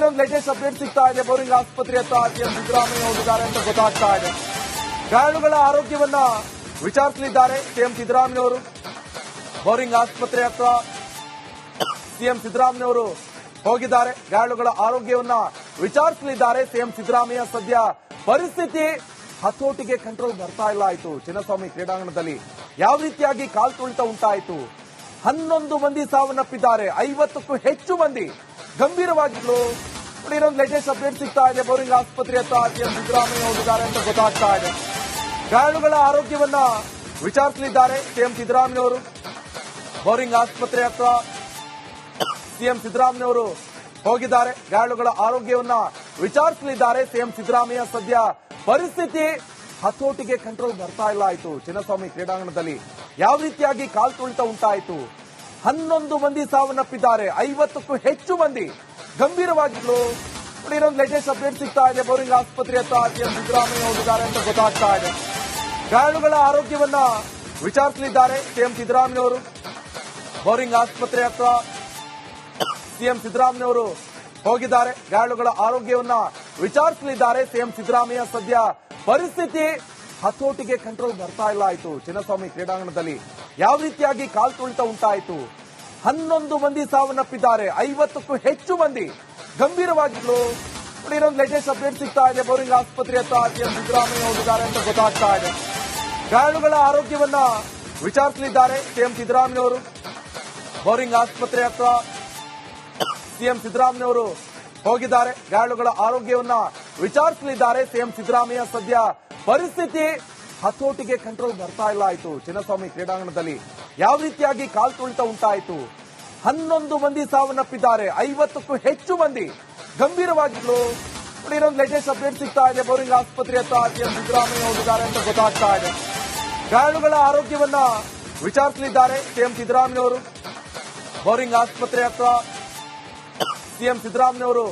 ಇನ್ನೊಂದು latest update ಸಿಗ್ತಾ ಇದೆ. ಬೋರಿಂಗ್ ಆಸ್ಪತ್ರೆ ಹತ್ರ ಸಿಎಂ ಸಿದ್ದರಾಮಯ್ಯ ಹೋಗಿದ್ದಾರೆ ಅಂತ ಗೊತ್ತಾಗ್ತಾ ಇದೆ. ಗಾಯಾಳುಗಳ ಆರೋಗ್ಯವನ್ನ ವಿಚಾರಿಸಲಿದ್ದಾರೆ ಸಿಎಂ ಸಿದ್ದರಾಮಯ್ಯ ಅವರು ಬೋರಿಂಗ್ ಆಸ್ಪತ್ರೆ ಹತ್ರ ಸಿಎಂ ಸಿದ್ದರಾಮಯ್ಯ ಅವರು ಹೋಗಿದ್ದಾರೆ. ಗಾಯಾಳುಗಳ ಆರೋಗ್ಯವನ್ನ ವಿಚಾರಿಸಲಿದ್ದಾರೆ ಸಿಎಂ ಸಿದ್ದರಾಮಯ್ಯ. ಸದ್ಯ ಪರಿಸ್ಥಿತಿ ಹತೋಟಿಗೆ ಕಂಟ್ರೋಲ್ ಬರ್ತಾ ಇಲ್ಲ ಆಯ್ತು. ಚಿನ್ನಸ್ವಾಮಿ ಕ್ರೀಡಾಂಗಣದಲ್ಲಿ ಯಾವ ರೀತಿಯಾಗಿ ಕಾಲ್ ತುಳಿತ ಉಂಟಾಯಿತು? ಹನ್ನೊಂದು ಮಂದಿ ಸಾವನ್ನಪ್ಪಿದ್ದಾರೆ. ಐವತ್ತಕ್ಕೂ ಹೆಚ್ಚು ಮಂದಿ ಗಂಭೀರವಾಗಿದ್ರು ಇನ್ನೊಂದು ಲೇಟೆಸ್ಟ್ ಅಪ್ಡೇಟ್ ಸಿಗ್ತಾ ಇದೆ. ಬೋರಿಂಗ್ ಆಸ್ಪತ್ರೆ ಹತ್ರ ಸಿಎಂ ಸಿದ್ದರಾಮಯ್ಯ ಹೋಗಿದ್ದಾರೆ ಅಂತ ಗೊತ್ತಾಗ್ತಾ ಇದೆ. ಗಾಯಾಳುಗಳ ಆರೋಗ್ಯವನ್ನ ವಿಚಾರಿಸಲಿದ್ದಾರೆ ಸಿಎಂ ಸಿದ್ದರಾಮಯ್ಯ ಅವರು. ಬೋರಿಂಗ್ ಆಸ್ಪತ್ರೆ ಹತ್ರ ಸಿಎಂ ಸಿದ್ದರಾಮಯ್ಯ ಅವರು ಹೋಗಿದ್ದಾರೆ. ಗಾಯಾಳುಗಳ ಆರೋಗ್ಯವನ್ನ ವಿಚಾರಿಸಲಿದ್ದಾರೆ ಸಿಎಂ ಸಿದ್ದರಾಮಯ್ಯ. ಸದ್ಯ ಪರಿಸ್ಥಿತಿ ಹತೋಟಿಗೆ ಕಂಟ್ರೋಲ್ ಬರ್ತಾ ಇಲ್ಲ ಆಯಿತು. ಚಿನ್ನಸ್ವಾಮಿ ಕ್ರೀಡಾಂಗಣದಲ್ಲಿ ಯಾವ ರೀತಿಯಾಗಿ ಕಾಲ್ ತುಳಿತ ಉಂಟಾಯಿತು? ಹನ್ನೊಂದು ಮಂದಿ ಸಾವನ್ನಪ್ಪಿದ್ದಾರೆ. ಐವತ್ತಕ್ಕೂ ಹೆಚ್ಚು ಮಂದಿ ಗಂಭೀರವಾಗಿದ್ರು ಇನ್ನೊಂದು ಲೇಟೆಸ್ಟ್ ಅಪ್ಡೇಟ್ ಸಿಗ್ತಾ ಇದೆ. ಬೋರಿಂಗ್ ಆಸ್ಪತ್ರೆ ಹತ್ರ ಸಿಎಂ ಸಿದ್ದರಾಮಯ್ಯ ಹೋಗಿದ್ದಾರೆ ಅಂತ ಗೊತ್ತಾಗ್ತಾ ಇದೆ. ಗಾಯಾಳುಗಳ ಆರೋಗ್ಯವನ್ನ ವಿಚಾರಿಸಲಿದ್ದಾರೆ ಸಿಎಂ ಸಿದ್ದರಾಮಯ್ಯ ಅವರು ಬೋರಿಂಗ್ ಆಸ್ಪತ್ರೆ ಹತ್ರ ಸಿಎಂ ಸಿದ್ದರಾಮಯ್ಯ ಅವರು ಹೋಗಿದ್ದಾರೆ. ಗಾಯಾಳುಗಳ ಆರೋಗ್ಯವನ್ನ ವಿಚಾರಿಸಲಿದ್ದಾರೆ ಸಿಎಂ ಸಿದ್ದರಾಮಯ್ಯ. ಸದ್ಯ ಪರಿಸ್ಥಿತಿ ಹತೋಟಿಗೆ ಕಂಟ್ರೋಲ್ ಬರ್ತಾ ಇಲ್ಲ ಆಯ್ತು. ಚಿನ್ನಸ್ವಾಮಿ ಕ್ರೀಡಾಂಗಣದಲ್ಲಿ ಯಾವ ರೀತಿಯಾಗಿ ಕಾಲ್ ತುಳಿತ ಉಂಟಾಯಿತು? ಹನ್ನೊಂದು ಮಂದಿ ಸಾವನ್ನಪ್ಪಿದ್ದಾರೆ. ಐವತ್ತಕ್ಕೂ ಹೆಚ್ಚು ಮಂದಿ ಗಂಭೀರವಾಗಿದ್ರು ಇನ್ನೊಂದು ಲೇಟೆಸ್ಟ್ ಅಪ್ಡೇಟ್ ಸಿಗ್ತಾ ಇದೆ. ಬೋರಿಂಗ್ ಆಸ್ಪತ್ರೆ ಹತ್ರ ಸಿದ್ದರಾಮಯ್ಯ ಹೋಗಿದ್ದಾರೆ ಅಂತ ಗೊತ್ತಾಗ್ತಾ ಇದೆ. ಗಾಯಾಳುಗಳ ಆರೋಗ್ಯವನ್ನ ವಿಚಾರಿಸಲಿದ್ದಾರೆ ಸಿಎಂ ಸಿದ್ದರಾಮಯ್ಯ ಅವರು. ಬೋರಿಂಗ್ ಆಸ್ಪತ್ರೆ ಹತ್ರ ಸಿಎಂ ಸಿದ್ದರಾಮಯ್ಯ ಅವರು ಹೋಗಿದ್ದಾರೆ. ಗಾಯಾಳುಗಳ ಆರೋಗ್ಯವನ್ನ ವಿಚಾರಿಸಲಿದ್ದಾರೆ ಸಿಎಂ ಸಿದ್ದರಾಮಯ್ಯ. ಸದ್ಯ ಪರಿಸ್ಥಿತಿ ಹತೋಟಿಗೆ ಕಂಟ್ರೋಲ್ ಬರ್ತಾ ಇಲ್ಲ ಆಯ್ತು. ಚಿನ್ನಸ್ವಾಮಿ ಕ್ರೀಡಾಂಗಣದಲ್ಲಿ ಯಾವ ರೀತಿಯಾಗಿ ಕಾಲ್ ತುಳಿತ ಉಂಟಾಯಿತು? ಹನ್ನೊಂದು ಮಂದಿ ಸಾವನ್ನಪ್ಪಿದ್ದಾರೆ, ಐವತ್ತಕ್ಕೂ ಹೆಚ್ಚು ಮಂದಿ. ಗಂಭೀರವಾಗಿದ್ರು ಇನ್ನೊಂದು ಲೇಟೆಸ್ಟ್ ಅಪ್ಡೇಟ್ ಸಿಗ್ತಾ ಇದೆ. ಬೋರಿಂಗ್ ಆಸ್ಪತ್ರೆ ಹತ್ರ ಸಿಎಂ ಸಿದ್ದರಾಮಯ್ಯ ಹೋಗಿದ್ದಾರೆ ಅಂತ ಗೊತ್ತಾಗ್ತಾ ಇದೆ. ಗಾಯಾಳುಗಳ ಆರೋಗ್ಯವನ್ನ ವಿಚಾರಿಸಲಿದ್ದಾರೆ ಸಿಎಂ ಸಿದ್ದರಾಮಯ್ಯ ಅವರು ಬೋರಿಂಗ್ ಆಸ್ಪತ್ರೆ ಹತ್ರ ಸಿಎಂ ಸಿದ್ದರಾಮಯ್ಯ ಅವರು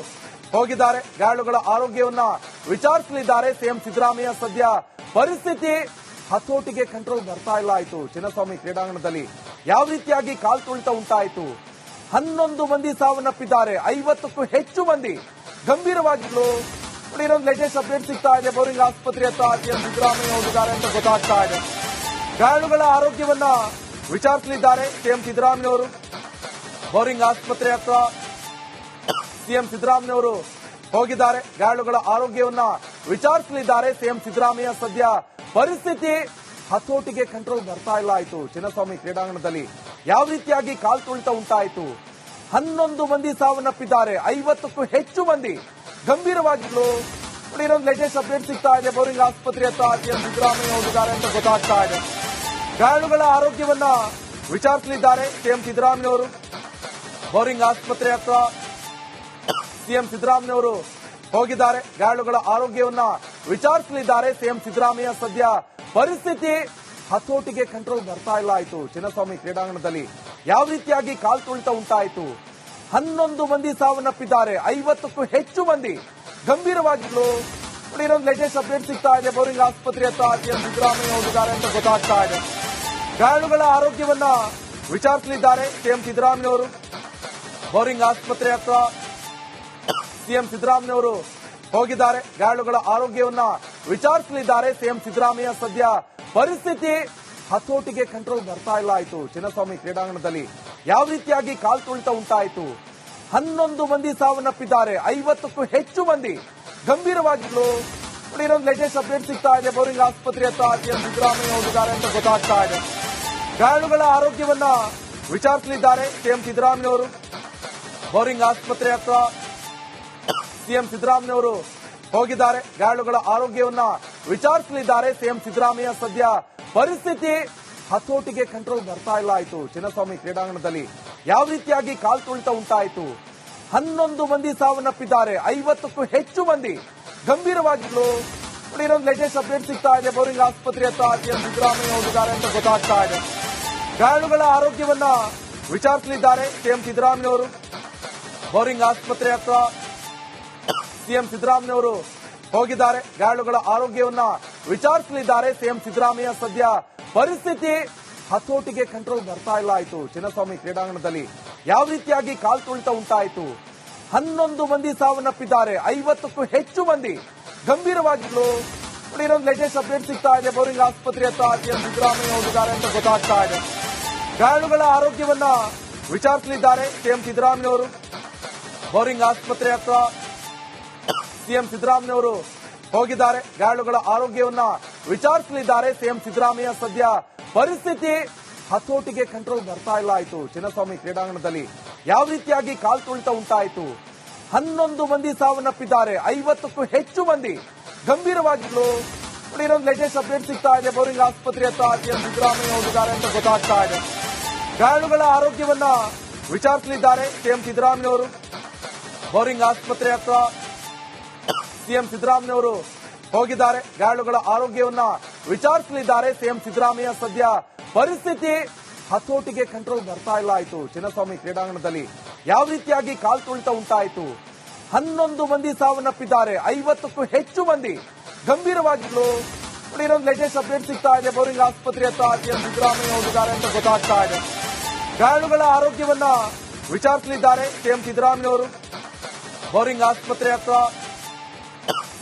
ಹೋಗಿದ್ದಾರೆ. ಗಾಯಾಳುಗಳ ಆರೋಗ್ಯವನ್ನ ವಿಚಾರಿಸಲಿದ್ದಾರೆ ಸಿಎಂ ಸಿದ್ದರಾಮಯ್ಯ. ಸದ್ಯ ಪರಿಸ್ಥಿತಿ ಹತೋಟಿಗೆ ಕಂಟ್ರೋಲ್ ಬರ್ತಾ ಇಲ್ಲ ಆಯ್ತು. ಚಿನ್ನಸ್ವಾಮಿ ಕ್ರೀಡಾಂಗಣದಲ್ಲಿ ಯಾವ ರೀತಿಯಾಗಿ ಕಾಲ್ ತುಳಿತ ಉಂಟಾಯಿತು? ಹನ್ನೊಂದು ಮಂದಿ ಸಾವನ್ನಪ್ಪಿದ್ದಾರೆ. ಐವತ್ತಕ್ಕೂ ಹೆಚ್ಚು ಮಂದಿ ಗಂಭೀರವಾಗಿದ್ರು ಇನ್ನೊಂದು ಲೇಟೆಸ್ಟ್ ಅಪ್ಡೇಟ್ ಸಿಗ್ತಾ ಇದೆ. ಬೋರಿಂಗ್ ಆಸ್ಪತ್ರೆ ಹತ್ರ ಸಿಎಂ ಸಿದ್ದರಾಮಯ್ಯ ಹೋಗಿದ್ದಾರೆ ಅಂತ ಗೊತ್ತಾಗ್ತಾ ಇದೆ. ಗಾಯಾಳುಗಳ ಆರೋಗ್ಯವನ್ನ ವಿಚಾರಿಸಲಿದ್ದಾರೆ ಸಿಎಂ ಸಿದ್ದರಾಮಯ್ಯ ಅವರು ಬೋರಿಂಗ್ ಆಸ್ಪತ್ರೆ ಹತ್ರ ಸಿಎಂ ಸಿದ್ದರಾಮಯ್ಯ ಅವರು ಹೋಗಿದ್ದಾರೆ. ಗಾಯಾಳುಗಳ ಆರೋಗ್ಯವನ್ನ ವಿಚಾರಿಸಲಿದ್ದಾರೆ ಸಿಎಂ ಸಿದ್ದರಾಮಯ್ಯ. ಸದ್ಯ ಪರಿಸ್ಥಿತಿ ಹತೋಟಿಗೆ ಕಂಟ್ರೋಲ್ ಬರ್ತಾ ಇಲ್ಲ ಆಯ್ತು. ಚಿನ್ನಸ್ವಾಮಿ ಕ್ರೀಡಾಂಗಣದಲ್ಲಿ ಯಾವ ರೀತಿಯಾಗಿ ಕಾಲ್ ತುಳಿತ ಉಂಟಾಯಿತು? ಹನ್ನೊಂದು ಮಂದಿ ಸಾವನ್ನಪ್ಪಿದ್ದಾರೆ. ಐವತ್ತಕ್ಕೂ ಹೆಚ್ಚು ಮಂದಿ ಗಂಭೀರವಾಗಿದ್ರು ಇನ್ನೊಂದು ಲೇಟೆಸ್ಟ್ ಅಪ್ಡೇಟ್ ಸಿಗ್ತಾ ಇದೆ. ಬೋರಿಂಗ್ ಆಸ್ಪತ್ರೆ ಹತ್ರ ಸಿಎಂ ಸಿದ್ದರಾಮಯ್ಯ ಹೋಗಿದ್ದಾರೆ ಅಂತ ಗೊತ್ತಾಗ್ತಾ ಇದೆ. ಗಾಯಾಳುಗಳ ಆರೋಗ್ಯವನ್ನ ವಿಚಾರಿಸಲಿದ್ದಾರೆ ಸಿಎಂ ಸಿದ್ದರಾಮಯ್ಯ ಅವರು ಬೋರಿಂಗ್ ಆಸ್ಪತ್ರೆ ಹತ್ರ ಸಿಎಂ ಸಿದ್ದರಾಮಯ್ಯ ಅವರು ಹೋಗಿದ್ದಾರೆ. ಗಾಯಾಳುಗಳ ಆರೋಗ್ಯವನ್ನ ವಿಚಾರಿಸಲಿದ್ದಾರೆ. ಸಿಎಂ ಸಿದ್ದರಾಮಯ್ಯ ಸದ್ಯ ಪರಿಸ್ಥಿತಿ ಹತೋಟಿಗೆ ಕಂಟ್ರೋಲ್ ಬರ್ತಾ ಇಲ್ಲ ಆಯ್ತು. ಚಿನ್ನಸ್ವಾಮಿ ಕ್ರೀಡಾಂಗಣದಲ್ಲಿ ಯಾವ ರೀತಿಯಾಗಿ ಕಾಲ್ ತುಳಿತ ಉಂಟಾಯಿತು? ಹನ್ನೊಂದು ಮಂದಿ ಸಾವನ್ನಪ್ಪಿದ್ದಾರೆ. ಐವತ್ತಕ್ಕೂ ಹೆಚ್ಚು ಮಂದಿ ಗಂಭೀರವಾಗಿದ್ರು ಇನ್ನೊಂದು ಲೇಟೆಸ್ಟ್ ಅಪ್ಡೇಟ್ ಸಿಗ್ತಾ ಇದೆ. ಬೋರಿಂಗ್ ಆಸ್ಪತ್ರೆ ಹತ್ರ ಸಿಎಂ ಸಿದ್ದರಾಮಯ್ಯ ಹೋಗಿದ್ದಾರೆ ಅಂತ ಗೊತ್ತಾಗ್ತಾ ಇದೆ. ಗಾಯಾಳುಗಳ ಆರೋಗ್ಯವನ್ನ ವಿಚಾರಿಸಲಿದ್ದಾರೆ. ಸಿಎಂ ಸಿದ್ದರಾಮಯ್ಯ ಅವರು ಬೋರಿಂಗ್ ಆಸ್ಪತ್ರೆ ಹತ್ರ ಸಿಎಂ ಸಿದ್ದರಾಮಯ್ಯ ಅವರು ಹೋಗಿದ್ದಾರೆ. ಗಾಯಾಳುಗಳ ಆರೋಗ್ಯವನ್ನ ವಿಚಾರಿಸಲಿದ್ದಾರೆ. ಸಿಎಂ ಸಿದ್ದರಾಮಯ್ಯ ಸದ್ಯ ಪರಿಸ್ಥಿತಿ ಹತೋಟಿಗೆ ಕಂಟ್ರೋಲ್ ಬರ್ತಾ ಇಲ್ಲ ಆಯ್ತು. ಚಿನ್ನಸ್ವಾಮಿ ಕ್ರೀಡಾಂಗಣದಲ್ಲಿ ಯಾವ ರೀತಿಯಾಗಿ ಕಾಲ್ ತುಳಿತ ಉಂಟಾಯಿತು? ಹನ್ನೊಂದು ಮಂದಿ ಸಾವನ್ನಪ್ಪಿದ್ದಾರೆ. ಐವತ್ತಕ್ಕೂ ಹೆಚ್ಚು ಮಂದಿ ಗಂಭೀರವಾಗಿದ್ರು ಇನ್ನೊಂದು ಲೇಟೆಸ್ಟ್ ಅಪ್ಡೇಟ್ ಸಿಗ್ತಾ ಇದೆ. ಬೋರಿಂಗ್ ಆಸ್ಪತ್ರೆ ಹತ್ರ ಸಿಎಂ ಸಿದ್ದರಾಮಯ್ಯ ಹೋಗಿದ್ದಾರೆ ಅಂತ ಗೊತ್ತಾಗ್ತಾ ಇದೆ. ಗಾಯಾಳುಗಳ ಆರೋಗ್ಯವನ್ನ ವಿಚಾರಿಸಲಿದ್ದಾರೆ ಸಿಎಂ ಸಿದ್ದರಾಮಯ್ಯ ಅವರು. ಬೋರಿಂಗ್ ಆಸ್ಪತ್ರೆ ಹತ್ರ ಸಿಎಂ ಸಿದ್ದರಾಮಯ್ಯ ಅವರು ಹೋಗಿದ್ದಾರೆ. ಗಾಯಾಳುಗಳ ಆರೋಗ್ಯವನ್ನ ವಿಚಾರಿಸಲಿದ್ದಾರೆ. ಸಿಎಂ ಸಿದ್ದರಾಮಯ್ಯ ಸದ್ಯ ಪರಿಸ್ಥಿತಿ ಹತೋಟಿಗೆ ಕಂಟ್ರೋಲ್ ಬರ್ತಾ ಇಲ್ಲ ಆಯ್ತು. ಚಿನ್ನಸ್ವಾಮಿ ಕ್ರೀಡಾಂಗಣದಲ್ಲಿ ಯಾವ ರೀತಿಯಾಗಿ ಕಾಲ್ ತುಳಿತ ಉಂಟಾಯಿತು? ಹನ್ನೊಂದು ಮಂದಿ ಸಾವನ್ನಪ್ಪಿದ್ದಾರೆ. ಐವತ್ತಕ್ಕೂ ಹೆಚ್ಚು ಮಂದಿ ಗಂಭೀರವಾಗಿದ್ರು ಇನ್ನೊಂದು ಲೇಟೆಸ್ಟ್ ಅಪ್ಡೇಟ್ ಸಿಗ್ತಾ ಇದೆ. ಬೋರಿಂಗ್ ಆಸ್ಪತ್ರೆ ಹತ್ರ ಸಿಎಂ ಸಿದ್ದರಾಮಯ್ಯ ಹೋಗಿದ್ದಾರೆ ಅಂತ ಗೊತ್ತಾಗ್ತಾ ಇದೆ. ಗಾಯಾಳುಗಳ ಆರೋಗ್ಯವನ್ನ ವಿಚಾರಿಸಲಿದ್ದಾರೆ ಸಿಎಂ ಸಿದ್ದರಾಮಯ್ಯ ಅವರು. ಬೋರಿಂಗ್ ಆಸ್ಪತ್ರೆ ಹತ್ರ ಸಿಎಂ ಸಿದ್ದರಾಮಯ್ಯ ಅವರು ಹೋಗಿದ್ದಾರೆ. ಗಾಯಾಳುಗಳ ಆರೋಗ್ಯವನ್ನ ವಿಚಾರಿಸಲಿದ್ದಾರೆ. ಸಿಎಂ ಸಿದ್ದರಾಮಯ್ಯ ಸದ್ಯ ಪರಿಸ್ಥಿತಿ ಹತೋಟಿಗೆ ಕಂಟ್ರೋಲ್ ಬರ್ತಾ ಇಲ್ಲ ಆಯ್ತು. ಚಿನ್ನಸ್ವಾಮಿ ಕ್ರೀಡಾಂಗಣದಲ್ಲಿ ಯಾವ ರೀತಿಯಾಗಿ ಕಾಲ್ ತುಳಿತ ಉಂಟಾಯಿತು? ಹನ್ನೊಂದು ಮಂದಿ ಸಾವನ್ನಪ್ಪಿದ್ದಾರೆ. ಐವತ್ತಕ್ಕೂ ಹೆಚ್ಚು ಮಂದಿ ಗಂಭೀರವಾಗಿದ್ರು ಇನ್ನೊಂದು ಲೇಟೆಸ್ಟ್ ಅಪ್ಡೇಟ್ ಸಿಗ್ತಾ ಇದೆ. ಬೋರಿಂಗ್ ಆಸ್ಪತ್ರೆ ಹತ್ರ ಸಿಎಂ ಸಿದ್ದರಾಮಯ್ಯ ಹೋಗಿದ್ದಾರೆ ಅಂತ ಗೊತ್ತಾಗ್ತಾ ಇದೆ. ಗಾಯಾಳುಗಳ ಆರೋಗ್ಯವನ್ನ ವಿಚಾರಿಸಲಿದ್ದಾರೆ ಸಿಎಂ ಸಿದ್ದರಾಮಯ್ಯ ಅವರು. ಬೋರಿಂಗ್ ಆಸ್ಪತ್ರೆ ಹತ್ರ ಸಿಎಂ ಸಿದ್ದರಾಮಯ್ಯ ಅವರು ಹೋಗಿದ್ದಾರೆ. ಗಾಯಾಳುಗಳ ಆರೋಗ್ಯವನ್ನ ವಿಚಾರಿಸಲಿದ್ದಾರೆ. ಸಿಎಂ ಸಿದ್ದರಾಮಯ್ಯ ಸದ್ಯ ಪರಿಸ್ಥಿತಿ ಹತೋಟಿಗೆ ಕಂಟ್ರೋಲ್ ಬರ್ತಾ ಇಲ್ಲ ಆಯ್ತು. ಚಿನ್ನಸ್ವಾಮಿ ಕ್ರೀಡಾಂಗಣದಲ್ಲಿ ಯಾವ ರೀತಿಯಾಗಿ ಕಾಲ್ತುಳಿತ ಉಂಟಾಯಿತು? ಹನ್ನೊಂದು ಮಂದಿ ಸಾವನ್ನಪ್ಪಿದ್ದಾರೆ. ಐವತ್ತಕ್ಕೂ ಹೆಚ್ಚು ಮಂದಿ ಗಂಭೀರವಾಗಿದ್ರು ಇನ್ನೊಂದು ಲೇಟೆಸ್ಟ್ ಅಪ್ಡೇಟ್ ಸಿಗ್ತಾ ಇದೆ. ಬೋರಿಂಗ್ ಆಸ್ಪತ್ರೆ ಹತ್ರ ಸಿಎಂ ಸಿದ್ದರಾಮಯ್ಯ ಹೋಗಿದ್ದಾರೆ ಅಂತ ಗೊತ್ತಾಗ್ತಾ ಇದೆ. ಗಾಯಾಳುಗಳ ಆರೋಗ್ಯವನ್ನ ವಿಚಾರಿಸಲಿದ್ದಾರೆ ಸಿಎಂ ಸಿದ್ದರಾಮಯ್ಯ ಅವರು. ಬೋರಿಂಗ್ ಆಸ್ಪತ್ರೆ ಹತ್ರ ಸಿಎಂ ಸಿದ್ದರಾಮಯ್ಯ ಅವರು ಹೋಗಿದ್ದಾರೆ. ಗಾಯಾಳುಗಳ ಆರೋಗ್ಯವನ್ನ ವಿಚಾರಿಸಲಿದ್ದಾರೆ. ಸಿಎಂ ಸಿದ್ದರಾಮಯ್ಯ ಸದ್ಯ ಪರಿಸ್ಥಿತಿ ಹತೋಟಿಗೆ ಕಂಟ್ರೋಲ್ ಬರ್ತಾ ಇಲ್ಲ ಆಯ್ತು. ಚಿನ್ನಸ್ವಾಮಿ ಕ್ರೀಡಾಂಗಣದಲ್ಲಿ ಯಾವ ರೀತಿಯಾಗಿ ಕಾಲ್ತುಳಿತ ಉಂಟಾಯಿತು? ಹನ್ನೊಂದು ಮಂದಿ ಸಾವನ್ನಪ್ಪಿದ್ದಾರೆ. ಐವತ್ತಕ್ಕೂ ಹೆಚ್ಚು ಮಂದಿ ಗಂಭೀರವಾಗಿದ್ರು ಇನ್ನೊಂದು ಲೇಟೆಸ್ಟ್ ಅಪ್ಡೇಟ್ ಸಿಗ್ತಾ ಇದೆ. ಬೋರಿಂಗ್ ಆಸ್ಪತ್ರೆ ಹತ್ರ ಸಿಎಂ ಸಿದ್ದರಾಮಯ್ಯ ಹೋಗಿದ್ದಾರೆ ಅಂತ ಗೊತ್ತಾಗ್ತಾ ಇದೆ. ಗಾಯಾಳುಗಳ ಆರೋಗ್ಯವನ್ನ ವಿಚಾರಿಸಲಿದ್ದಾರೆ ಸಿಎಂ ಸಿದ್ದರಾಮಯ್ಯ ಅವರು. ಬೋರಿಂಗ್ ಆಸ್ಪತ್ರೆ ಹತ್ರ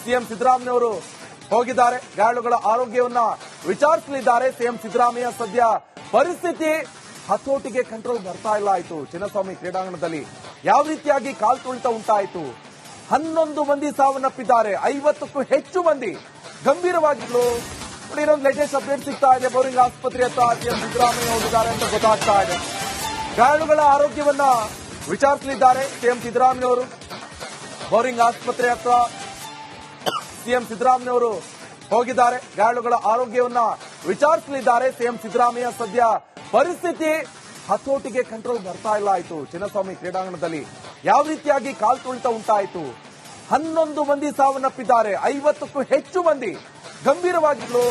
ಸಿಎಂ ಸಿದ್ದರಾಮಯ್ಯ ಅವರು ಹೋಗಿದ್ದಾರೆ. ಗಾಯಾಳುಗಳ ಆರೋಗ್ಯವನ್ನ ವಿಚಾರಿಸಲಿದ್ದಾರೆ. ಸಿಎಂ ಸಿದ್ದರಾಮಯ್ಯ ಸದ್ಯ ಪರಿಸ್ಥಿತಿ ಹತೋಟಿಗೆ ಕಂಟ್ರೋಲ್ ಬರ್ತಾ ಇಲ್ಲ ಆಯ್ತು. ಚಿನ್ನಸ್ವಾಮಿ ಕ್ರೀಡಾಂಗಣದಲ್ಲಿ ಯಾವ ರೀತಿಯಾಗಿ ಕಾಲ್ತುಳಿತ ಉಂಟಾಯಿತು? ಹನ್ನೊಂದು ಮಂದಿ ಸಾವನ್ನಪ್ಪಿದ್ದಾರೆ. ಐವತ್ತಕ್ಕೂ ಹೆಚ್ಚು ಮಂದಿ ಗಂಭೀರವಾಗಿದ್ರು ಇನ್ನೊಂದು ಲೇಟೆಸ್ಟ್ ಅಪ್ಡೇಟ್ ಸಿಗ್ತಾ ಇದೆ. ಬೋರಿಂಗ್ ಆಸ್ಪತ್ರೆ ಹತ್ರ ಸಿಎಂ ಸಿದ್ದರಾಮಯ್ಯ ಹೋಗಿದ್ದಾರೆ ಅಂತ ಗೊತ್ತಾಗ್ತಾ ಇದೆ. ಗಾಯಾಳುಗಳ ಆರೋಗ್ಯವನ್ನ ವಿಚಾರಿಸಲಿದ್ದಾರೆ ಸಿಎಂ ಸಿದ್ದರಾಮಯ್ಯ ಅವರು. ಬೋರಿಂಗ್ ಆಸ್ಪತ್ರೆ ಹತ್ರ ಸಿಎಂ ಸಿದ್ದರಾಮಯ್ಯ ಅವರು ಹೋಗಿದ್ದಾರೆ. ಗಾಯಾಳುಗಳ ಆರೋಗ್ಯವನ್ನ ವಿಚಾರಿಸಲಿದ್ದಾರೆ. ಸಿಎಂ ಸಿದ್ದರಾಮಯ್ಯ ಸದ್ಯ ಪರಿಸ್ಥಿತಿ ಹತೋಟಿಗೆ ಕಂಟ್ರೋಲ್ ಬರ್ತಾ ಇಲ್ಲ ಆಯ್ತು. ಚಿನ್ನಸ್ವಾಮಿ ಕ್ರೀಡಾಂಗಣದಲ್ಲಿ ಯಾವ ರೀತಿಯಾಗಿ ಕಾಲ್ತುಳಿತ ಉಂಟಾಯಿತು? ಹನ್ನೊಂದು ಮಂದಿ ಸಾವನ್ನಪ್ಪಿದ್ದಾರೆ. ಐವತ್ತಕ್ಕೂ ಹೆಚ್ಚು ಮಂದಿ ಗಂಭೀರವಾಗಿದ್ರು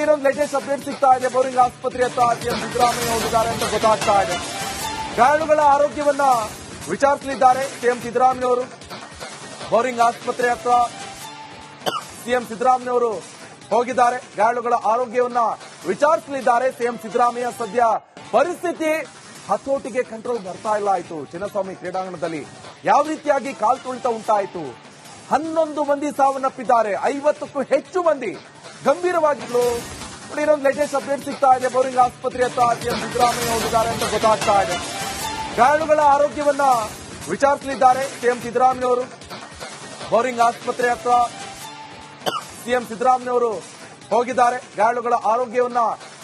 ಇನ್ನೊಂದು ಲೇಟೆಸ್ಟ್ ಅಪ್ಡೇಟ್ ಸಿಗ್ತಾ ಇದೆ. ಬೋರಿಂಗ್ ಆಸ್ಪತ್ರೆ ಹತ್ರ ಸಿಎಂ ಸಿದ್ದರಾಮಯ್ಯ ಹೋಗಿದ್ದಾರೆ ಅಂತ ಗೊತ್ತಾಗ್ತಾ ಇದೆ. ಗಾಯಾಳುಗಳ ಆರೋಗ್ಯವನ್ನ ವಿಚಾರಿಸಲಿದ್ದಾರೆ ಸಿಎಂ ಸಿದ್ದರಾಮಯ್ಯ ಅವರು. ಬೋರಿಂಗ್ ಆಸ್ಪತ್ರೆ ಹತ್ರ ಸಿಎಂ ಸಿದ್ದರಾಮಯ್ಯ ಅವರು ಹೋಗಿದ್ದಾರೆ. ಗಾಯಾಳುಗಳ ಆರೋಗ್ಯವನ್ನ ವಿಚಾರಿಸಲಿದ್ದಾರೆ. ಸಿಎಂ ಸಿದ್ದರಾಮಯ್ಯ ಸದ್ಯ ಪರಿಸ್ಥಿತಿ ಹತೋಟಿಗೆ ಕಂಟ್ರೋಲ್ ಬರ್ತಾ ಇಲ್ಲ ಆಯ್ತು. ಚಿನ್ನಸ್ವಾಮಿ ಕ್ರೀಡಾಂಗಣದಲ್ಲಿ ಯಾವ ರೀತಿಯಾಗಿ ಕಾಲ್ತುಳಿತ ಉಂಟಾಯಿತು? ಹನ್ನೊಂದು ಮಂದಿ ಸಾವನ್ನಪ್ಪಿದ್ದಾರೆ. ಐವತ್ತಕ್ಕೂ ಹೆಚ್ಚು ಮಂದಿ ಗಂಭೀರವಾಗಿದ್ರು ಇನ್ನೊಂದು ಲೇಟೆಸ್ಟ್ ಅಪ್ಡೇಟ್ ಸಿಗ್ತಾ ಇದೆ. ಬೋರಿಂಗ್ ಆಸ್ಪತ್ರೆ ಹತ್ರ ಸಿಎಂ ಸಿದ್ದರಾಮಯ್ಯ ಹೋಗಿದ್ದಾರೆ ಅಂತ ಗೊತ್ತಾಗ್ತಾ ಇದೆ. ಗಾಯಾಳುಗಳ ಆರೋಗ್ಯವನ್ನ ವಿಚಾರಿಸಲಿದ್ದಾರೆ ಸಿಎಂ ಸಿದ್ದರಾಮಯ್ಯ ಅವರು. ಬೋರಿಂಗ್ ಆಸ್ಪತ್ರೆ ಹತ್ರ ಸಿಎಂ ಸಿದ್ದರಾಮಯ್ಯ ಅವರು ಹೋಗಿದ್ದಾರೆ. ಗಾಯಾಳುಗಳ ಆರೋಗ್ಯವನ್ನ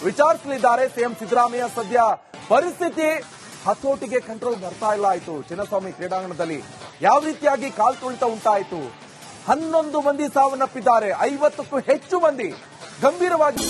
ವಿಚಾರಿಸಲಿದ್ದಾರೆ. ಸಿಎಂ ಸಿದ್ದರಾಮಯ್ಯ ಸದ್ಯ ಪರಿಸ್ಥಿತಿ ಹತೋಟಿಗೆ ಕಂಟ್ರೋಲ್ ಬರ್ತಾ ಇಲ್ಲ ಆಯ್ತು. ಚಿನ್ನಸ್ವಾಮಿ ಕ್ರೀಡಾಂಗಣದಲ್ಲಿ ಯಾವ ರೀತಿಯಾಗಿ ಕಾಲ್ತುಳಿತ ಉಂಟಾಯಿತು? ಹನ್ನೊಂದು ಮಂದಿ ಸಾವನ್ನಪ್ಪಿದ್ದಾರೆ. ಐವತ್ತಕ್ಕೂ ಹೆಚ್ಚು ಮಂದಿ ಗಂಭೀರವಾಗಿ